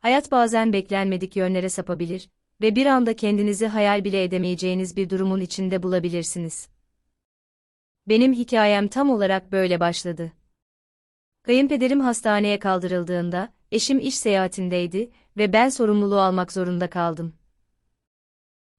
Hayat bazen beklenmedik yönlere sapabilir ve bir anda kendinizi hayal bile edemeyeceğiniz bir durumun içinde bulabilirsiniz. Benim hikayem tam olarak böyle başladı. Kayınpederim hastaneye kaldırıldığında, eşim iş seyahatindeydi ve ben sorumluluğu almak zorunda kaldım.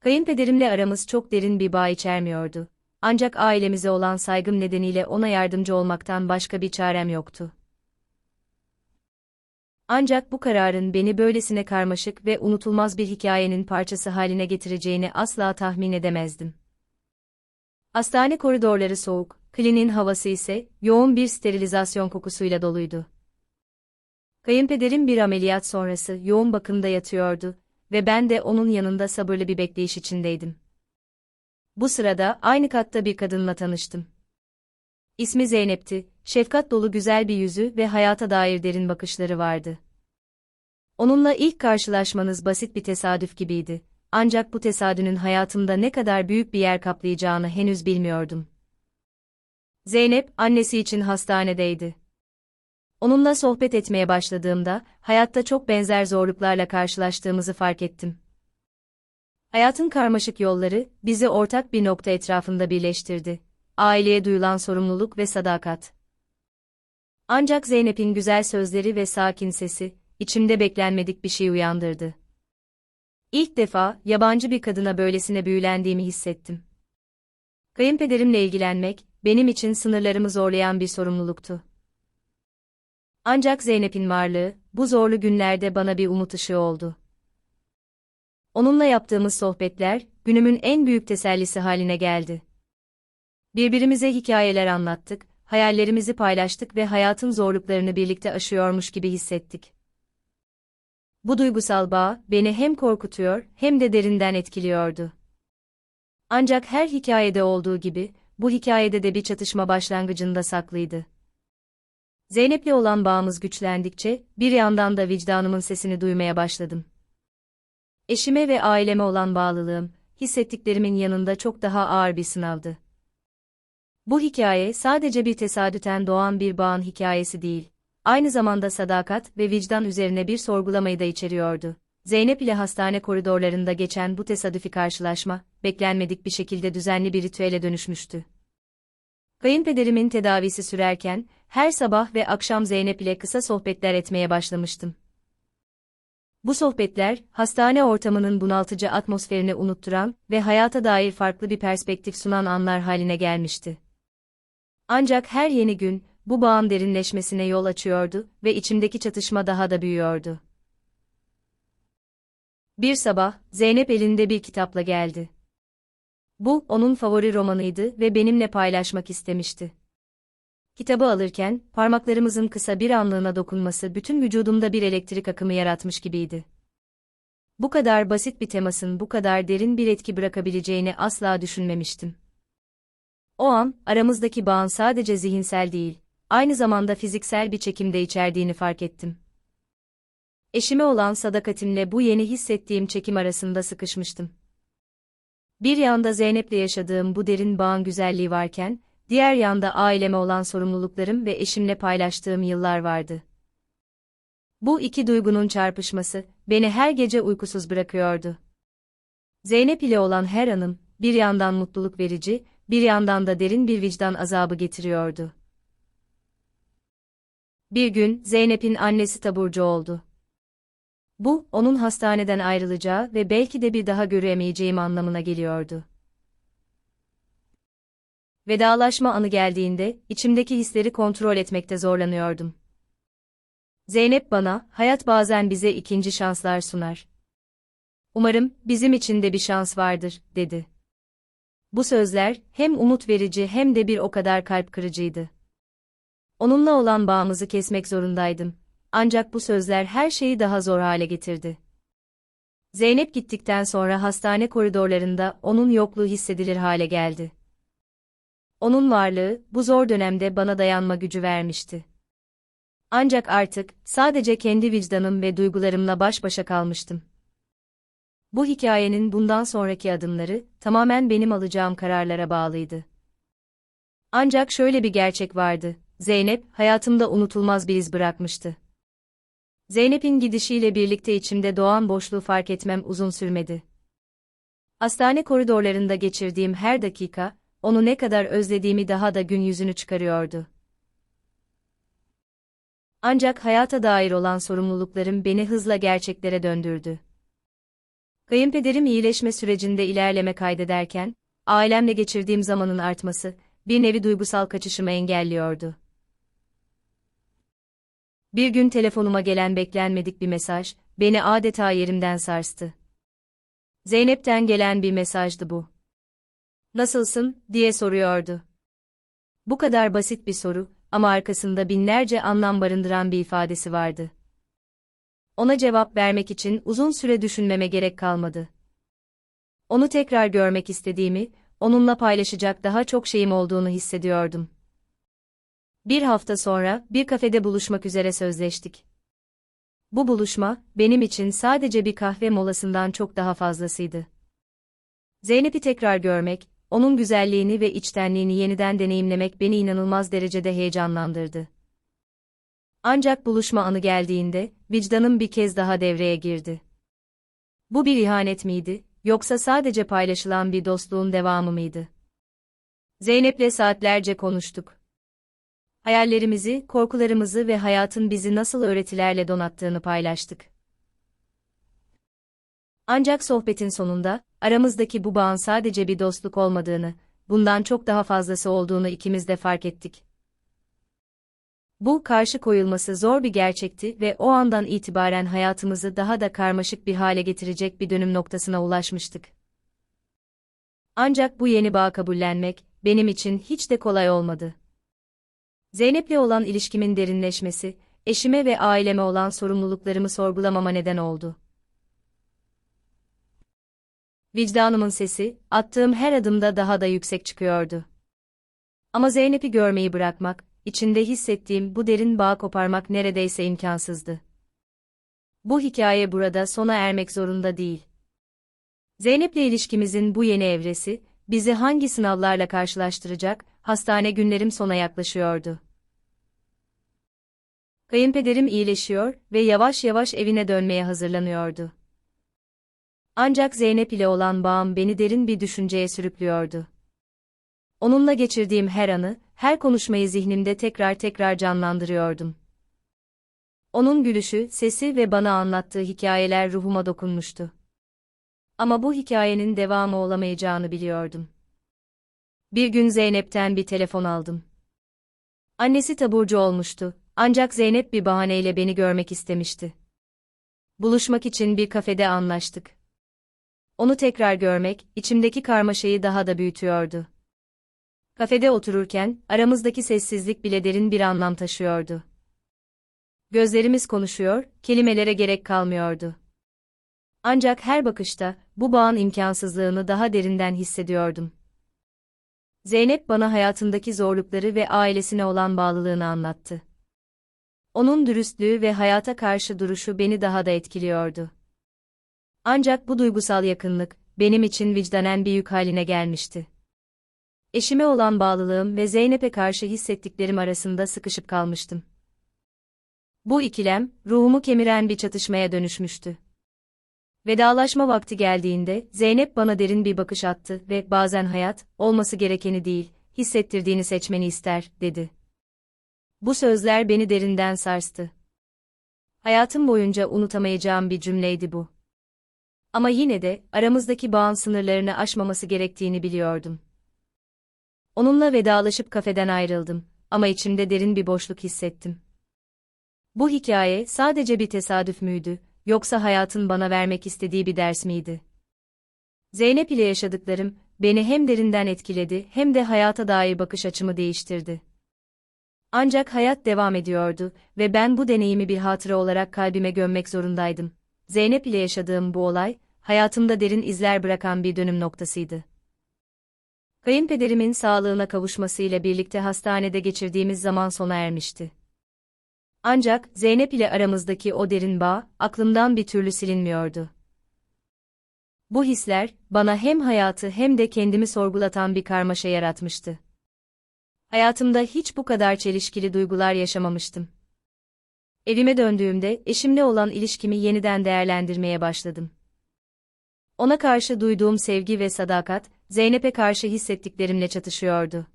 Kayınpederimle aramız çok derin bir bağ içermiyordu. Ancak ailemize olan saygım nedeniyle ona yardımcı olmaktan başka bir çarem yoktu. Ancak bu kararın beni böylesine karmaşık ve unutulmaz bir hikayenin parçası haline getireceğini asla tahmin edemezdim. Hastane koridorları soğuk, kliniğin havası ise yoğun bir sterilizasyon kokusuyla doluydu. Kayınpederim bir ameliyat sonrası yoğun bakımda yatıyordu ve ben de onun yanında sabırlı bir bekleyiş içindeydim. Bu sırada aynı katta bir kadınla tanıştım. İsmi Zeynep'ti, şefkat dolu güzel bir yüzü ve hayata dair derin bakışları vardı. Onunla ilk karşılaşmanız basit bir tesadüf gibiydi. Ancak bu tesadünün hayatımda ne kadar büyük bir yer kaplayacağını henüz bilmiyordum. Zeynep, annesi için hastanedeydi. Onunla sohbet etmeye başladığımda, hayatta çok benzer zorluklarla karşılaştığımızı fark ettim. Hayatın karmaşık yolları, bizi ortak bir nokta etrafında birleştirdi. Aileye duyulan sorumluluk ve sadakat. Ancak Zeynep'in güzel sözleri ve sakin sesi, içimde beklenmedik bir şey uyandırdı. İlk defa, yabancı bir kadına böylesine büyülendiğimi hissettim. Kayınpederimle ilgilenmek, benim için sınırlarımı zorlayan bir sorumluluktu. Ancak Zeynep'in varlığı, bu zorlu günlerde bana bir umut ışığı oldu. Onunla yaptığımız sohbetler, günümün en büyük tesellisi haline geldi. Birbirimize hikayeler anlattık, hayallerimizi paylaştık ve hayatın zorluklarını birlikte aşıyormuş gibi hissettik. Bu duygusal bağ, beni hem korkutuyor, hem de derinden etkiliyordu. Ancak her hikayede olduğu gibi, bu hikayede de bir çatışma başlangıcında saklıydı. Zeynep'le olan bağımız güçlendikçe, bir yandan da vicdanımın sesini duymaya başladım. Eşime ve aileme olan bağlılığım, hissettiklerimin yanında çok daha ağır bir sınavdı. Bu hikaye sadece bir tesadüten doğan bir bağın hikayesi değil, aynı zamanda sadakat ve vicdan üzerine bir sorgulamayı da içeriyordu. Zeynep ile hastane koridorlarında geçen bu tesadüfi karşılaşma, beklenmedik bir şekilde düzenli bir ritüele dönüşmüştü. Kayınpederimin tedavisi sürerken, her sabah ve akşam Zeynep ile kısa sohbetler etmeye başlamıştım. Bu sohbetler, hastane ortamının bunaltıcı atmosferini unutturan ve hayata dair farklı bir perspektif sunan anlar haline gelmişti. Ancak her yeni gün, bu bağın derinleşmesine yol açıyordu ve içimdeki çatışma daha da büyüyordu. Bir sabah, Zeynep elinde bir kitapla geldi. Bu, onun favori romanıydı ve benimle paylaşmak istemişti. Kitabı alırken, parmaklarımızın kısa bir anlığına dokunması bütün vücudumda bir elektrik akımı yaratmış gibiydi. Bu kadar basit bir temasın bu kadar derin bir etki bırakabileceğini asla düşünmemiştim. O an, aramızdaki bağın sadece zihinsel değil, aynı zamanda fiziksel bir çekimde içerdiğini fark ettim. Eşime olan sadakatimle bu yeni hissettiğim çekim arasında sıkışmıştım. Bir yanda Zeynep'le yaşadığım bu derin bağın güzelliği varken, diğer yanda aileme olan sorumluluklarım ve eşimle paylaştığım yıllar vardı. Bu iki duygunun çarpışması, beni her gece uykusuz bırakıyordu. Zeynep ile olan her anım, bir yandan mutluluk verici, bir yandan da derin bir vicdan azabı getiriyordu. Bir gün, Zeynep'in annesi taburcu oldu. Bu, onun hastaneden ayrılacağı ve belki de bir daha göremeyeceğim anlamına geliyordu. Vedalaşma anı geldiğinde, içimdeki hisleri kontrol etmekte zorlanıyordum. Zeynep bana, hayat bazen bize ikinci şanslar sunar. Umarım, bizim için de bir şans vardır, dedi. Bu sözler, hem umut verici hem de bir o kadar kalp kırıcıydı. Onunla olan bağımızı kesmek zorundaydım. Ancak bu sözler her şeyi daha zor hale getirdi. Zeynep gittikten sonra hastane koridorlarında onun yokluğu hissedilir hale geldi. Onun varlığı, bu zor dönemde bana dayanma gücü vermişti. Ancak artık, sadece kendi vicdanım ve duygularımla baş başa kalmıştım. Bu hikayenin bundan sonraki adımları, tamamen benim alacağım kararlara bağlıydı. Ancak şöyle bir gerçek vardı, Zeynep, hayatımda unutulmaz bir iz bırakmıştı. Zeynep'in gidişiyle birlikte içimde doğan boşluğu fark etmem uzun sürmedi. Hastane koridorlarında geçirdiğim her dakika, onu ne kadar özlediğimi daha da gün yüzünü çıkarıyordu. Ancak hayata dair olan sorumluluklarım beni hızla gerçeklere döndürdü. Kayınpederim iyileşme sürecinde ilerleme kaydederken, ailemle geçirdiğim zamanın artması, bir nevi duygusal kaçışımı engelliyordu. Bir gün telefonuma gelen beklenmedik bir mesaj, beni adeta yerimden sarstı. Zeynep'ten gelen bir mesajdı bu. Nasılsın, diye soruyordu. Bu kadar basit bir soru ama arkasında binlerce anlam barındıran bir ifadesi vardı. Ona cevap vermek için uzun süre düşünmeme gerek kalmadı. Onu tekrar görmek istediğimi, onunla paylaşacak daha çok şeyim olduğunu hissediyordum. Bir hafta sonra bir kafede buluşmak üzere sözleştik. Bu buluşma benim için sadece bir kahve molasından çok daha fazlasıydı. Zeynep'i tekrar görmek, onun güzelliğini ve içtenliğini yeniden deneyimlemek beni inanılmaz derecede heyecanlandırdı. Ancak buluşma anı geldiğinde, vicdanım bir kez daha devreye girdi. Bu bir ihanet miydi, yoksa sadece paylaşılan bir dostluğun devamı mıydı? Zeynep'le saatlerce konuştuk. Hayallerimizi, korkularımızı ve hayatın bizi nasıl öğretilerle donattığını paylaştık. Ancak sohbetin sonunda, aramızdaki bu bağın sadece bir dostluk olmadığını, bundan çok daha fazlası olduğunu ikimiz de fark ettik. Bu karşı koyulması zor bir gerçekti ve o andan itibaren hayatımızı daha da karmaşık bir hale getirecek bir dönüm noktasına ulaşmıştık. Ancak bu yeni bağı kabullenmek, benim için hiç de kolay olmadı. Zeynep'le olan ilişkimin derinleşmesi, eşime ve aileme olan sorumluluklarımı sorgulamama neden oldu. Vicdanımın sesi, attığım her adımda daha da yüksek çıkıyordu. Ama Zeynep'i görmeyi bırakmak, içinde hissettiğim bu derin bağ koparmak neredeyse imkansızdı. Bu hikaye burada sona ermek zorunda değil. Zeynep'le ilişkimizin bu yeni evresi, bizi hangi sınavlarla karşılaştıracak, hastane günlerim sona yaklaşıyordu. Kayınpederim iyileşiyor ve yavaş yavaş evine dönmeye hazırlanıyordu. Ancak Zeynep ile olan bağım beni derin bir düşünceye sürüklüyordu. Onunla geçirdiğim her anı, her konuşmayı zihnimde tekrar tekrar canlandırıyordum. Onun gülüşü, sesi ve bana anlattığı hikayeler ruhuma dokunmuştu. Ama bu hikayenin devamı olamayacağını biliyordum. Bir gün Zeynep'ten bir telefon aldım. Annesi taburcu olmuştu, ancak Zeynep bir bahaneyle beni görmek istemişti. Buluşmak için bir kafede anlaştık. Onu tekrar görmek, içimdeki karmaşayı daha da büyütüyordu. Kafede otururken, aramızdaki sessizlik bile derin bir anlam taşıyordu. Gözlerimiz konuşuyor, kelimelere gerek kalmıyordu. Ancak her bakışta, bu bağın imkansızlığını daha derinden hissediyordum. Zeynep bana hayatındaki zorlukları ve ailesine olan bağlılığını anlattı. Onun dürüstlüğü ve hayata karşı duruşu beni daha da etkiliyordu. Ancak bu duygusal yakınlık, benim için vicdanen bir yük haline gelmişti. Eşime olan bağlılığım ve Zeynep'e karşı hissettiklerim arasında sıkışıp kalmıştım. Bu ikilem, ruhumu kemiren bir çatışmaya dönüşmüştü. Vedalaşma vakti geldiğinde, Zeynep bana derin bir bakış attı ve bazen hayat, olması gerekeni değil, hissettirdiğini seçmeni ister, dedi. Bu sözler beni derinden sarstı. Hayatım boyunca unutamayacağım bir cümleydi bu. Ama yine de aramızdaki bağın sınırlarını aşmaması gerektiğini biliyordum. Onunla vedalaşıp kafeden ayrıldım ama içimde derin bir boşluk hissettim. Bu hikaye sadece bir tesadüf müydü, yoksa hayatın bana vermek istediği bir ders miydi? Zeynep ile yaşadıklarım, beni hem derinden etkiledi hem de hayata dair bakış açımı değiştirdi. Ancak hayat devam ediyordu ve ben bu deneyimi bir hatıra olarak kalbime gömmek zorundaydım. Zeynep ile yaşadığım bu olay, hayatımda derin izler bırakan bir dönüm noktasıydı. Kayınpederimin sağlığına kavuşmasıyla birlikte hastanede geçirdiğimiz zaman sona ermişti. Ancak Zeynep ile aramızdaki o derin bağ aklımdan bir türlü silinmiyordu. Bu hisler bana hem hayatı hem de kendimi sorgulatan bir karmaşa yaratmıştı. Hayatımda hiç bu kadar çelişkili duygular yaşamamıştım. Evime döndüğümde eşimle olan ilişkimi yeniden değerlendirmeye başladım. Ona karşı duyduğum sevgi ve sadakat, Zeynep'e karşı hissettiklerimle çatışıyordu.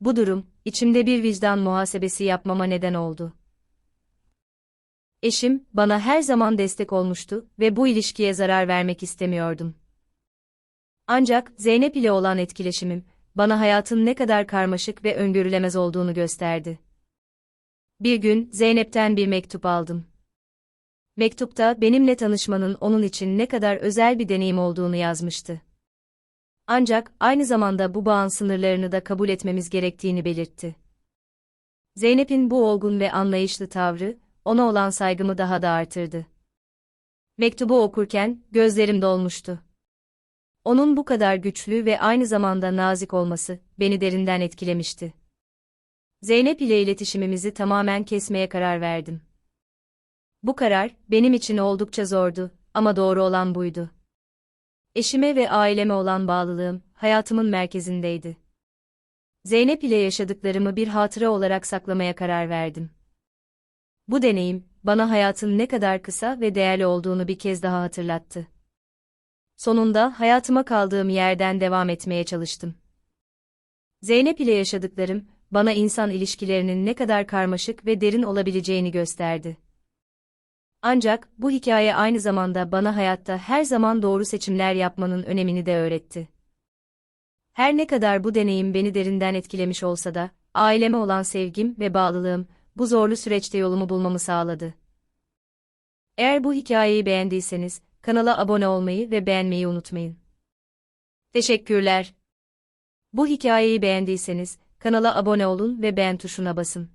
Bu durum, içimde bir vicdan muhasebesi yapmama neden oldu. Eşim, bana her zaman destek olmuştu ve bu ilişkiye zarar vermek istemiyordum. Ancak Zeynep ile olan etkileşimim, bana hayatın ne kadar karmaşık ve öngörülemez olduğunu gösterdi. Bir gün Zeynep'ten bir mektup aldım. Mektupta benimle tanışmanın onun için ne kadar özel bir deneyim olduğunu yazmıştı. Ancak aynı zamanda bu bağın sınırlarını da kabul etmemiz gerektiğini belirtti. Zeynep'in bu olgun ve anlayışlı tavrı, ona olan saygımı daha da artırdı. Mektubu okurken gözlerim dolmuştu. Onun bu kadar güçlü ve aynı zamanda nazik olması beni derinden etkilemişti. Zeynep ile iletişimimizi tamamen kesmeye karar verdim. Bu karar benim için oldukça zordu ama doğru olan buydu. Eşime ve aileme olan bağlılığım hayatımın merkezindeydi. Zeynep ile yaşadıklarımı bir hatıra olarak saklamaya karar verdim. Bu deneyim bana hayatın ne kadar kısa ve değerli olduğunu bir kez daha hatırlattı. Sonunda hayatıma kaldığım yerden devam etmeye çalıştım. Zeynep ile yaşadıklarım bana insan ilişkilerinin ne kadar karmaşık ve derin olabileceğini gösterdi. Ancak bu hikaye aynı zamanda bana hayatta her zaman doğru seçimler yapmanın önemini de öğretti. Her ne kadar bu deneyim beni derinden etkilemiş olsa da, aileme olan sevgim ve bağlılığım, bu zorlu süreçte yolumu bulmamı sağladı. Eğer bu hikayeyi beğendiyseniz, kanala abone olmayı ve beğenmeyi unutmayın. Teşekkürler. Bu hikayeyi beğendiyseniz, kanala abone olun ve beğen tuşuna basın.